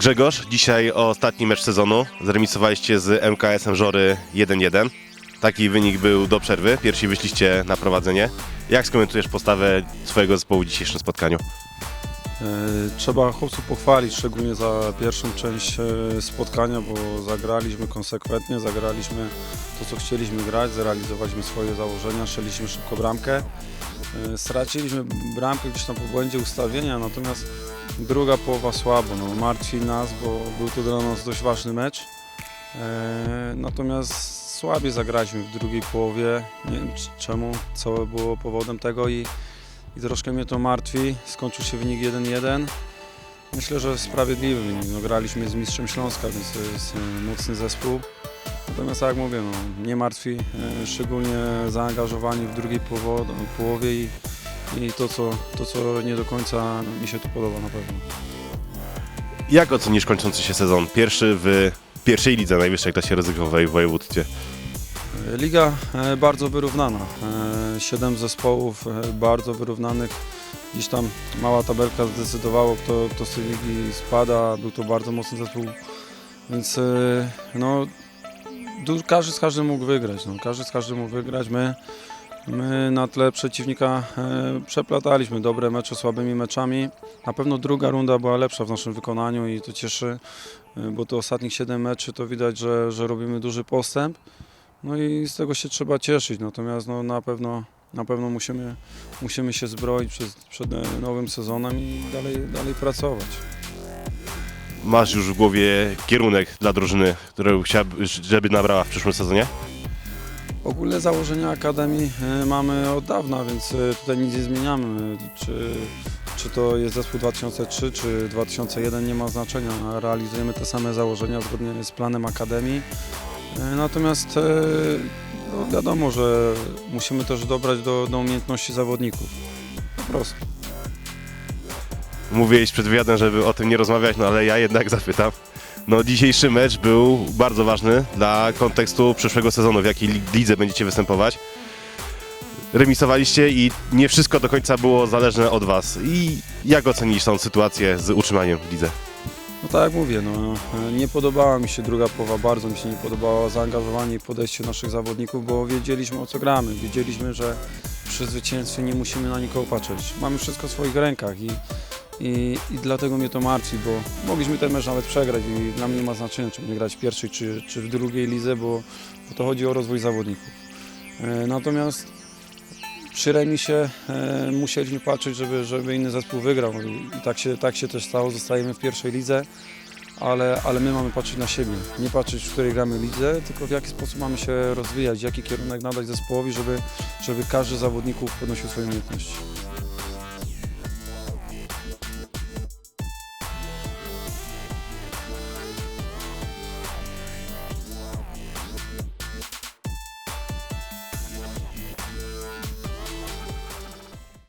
Grzegorz, dzisiaj ostatni mecz sezonu. Zremisowaliście z MKS-em Żory 1-1. Taki wynik był do przerwy. Pierwsi wyszliście na prowadzenie. Jak skomentujesz postawę swojego zespołu w dzisiejszym spotkaniu? E, Trzeba chłopców pochwalić, szczególnie za pierwszą część e, spotkania, bo zagraliśmy konsekwentnie, zagraliśmy to, co chcieliśmy grać, zrealizowaliśmy swoje założenia, strzeliśmy szybko bramkę. E, Straciliśmy bramkę gdzieś tam po błędzie ustawienia, natomiast druga połowa słabo. No, martwi nas, bo był to dla nas dość ważny mecz. E, Natomiast słabiej zagraliśmy w drugiej połowie. Nie wiem czemu, co było powodem tego i i troszkę mnie to martwi. Skończył się wynik 1-1. Myślę, że sprawiedliwy wynik. No, graliśmy z Mistrzem Śląska, więc to jest e, mocny zespół. Natomiast tak jak mówię, no, nie martwi, e, szczególnie zaangażowani w drugiej połowie i, i to, co, to, co nie do końca mi się tu podoba na pewno. Jak ocenisz kończący się sezon? Pierwszy w pierwszej lidze najwyższej klasie ryzykowej w województwie. E, Liga e, bardzo wyrównana. E, Siedem zespołów bardzo wyrównanych. Gdzieś tam mała tabelka zdecydowało, kto, kto z tej ligi spada. Był to bardzo mocny zespół. Więc no, każdy z każdym mógł wygrać. No. Każdy z każdym mógł wygrać. My, my na tle przeciwnika e, przeplataliśmy dobre mecze słabymi meczami. Na pewno druga runda była lepsza w naszym wykonaniu i to cieszy, e, bo to ostatnich 7 meczy to widać, że, że robimy duży postęp. No i z tego się trzeba cieszyć, natomiast no, na pewno, na pewno musimy, musimy się zbroić przed, przed nowym sezonem i dalej, dalej pracować. Masz już w głowie kierunek dla drużyny, który chciałby, żeby nabrała w przyszłym sezonie? Ogólne założenia Akademii e, mamy od dawna, więc e, tutaj nic nie zmieniamy. Czy, czy to jest zespół 2003 czy 2001 nie ma znaczenia. Realizujemy te same założenia zgodnie z planem Akademii. E, Natomiast no wiadomo, że musimy też dobrać do, do umiejętności zawodników. Po prostu. Mówiłeś przed wywiadem, żeby o tym nie rozmawiać, no ale ja jednak zapytam. No dzisiejszy mecz był bardzo ważny dla kontekstu przyszłego sezonu, w jakiej li- lidze będziecie występować. Remisowaliście i nie wszystko do końca było zależne od was. I jak ocenisz tą sytuację z utrzymaniem w lidze? No tak jak mówię, no, nie podobała mi się druga połowa, bardzo mi się nie podobało zaangażowanie i podejście naszych zawodników, bo wiedzieliśmy o co gramy, wiedzieliśmy, że przy zwycięstwie nie musimy na nikogo patrzeć. Mamy wszystko w swoich rękach i, i, i dlatego mnie to martwi, bo mogliśmy ten mecz nawet przegrać i dla mnie nie ma znaczenia, czy będziemy grać w pierwszej czy, czy w drugiej lidze, bo, bo to chodzi o rozwój zawodników. E, Natomiast przy remisie e, musieliśmy patrzeć, żeby, żeby inny zespół wygrał i, i tak, się, tak się też stało, zostajemy w pierwszej lidze, ale, ale my mamy patrzeć na siebie, nie patrzeć w której gramy lidze, tylko w jaki sposób mamy się rozwijać, jaki kierunek nadać zespołowi, żeby, żeby każdy z zawodników podnosił swoje umiejętności.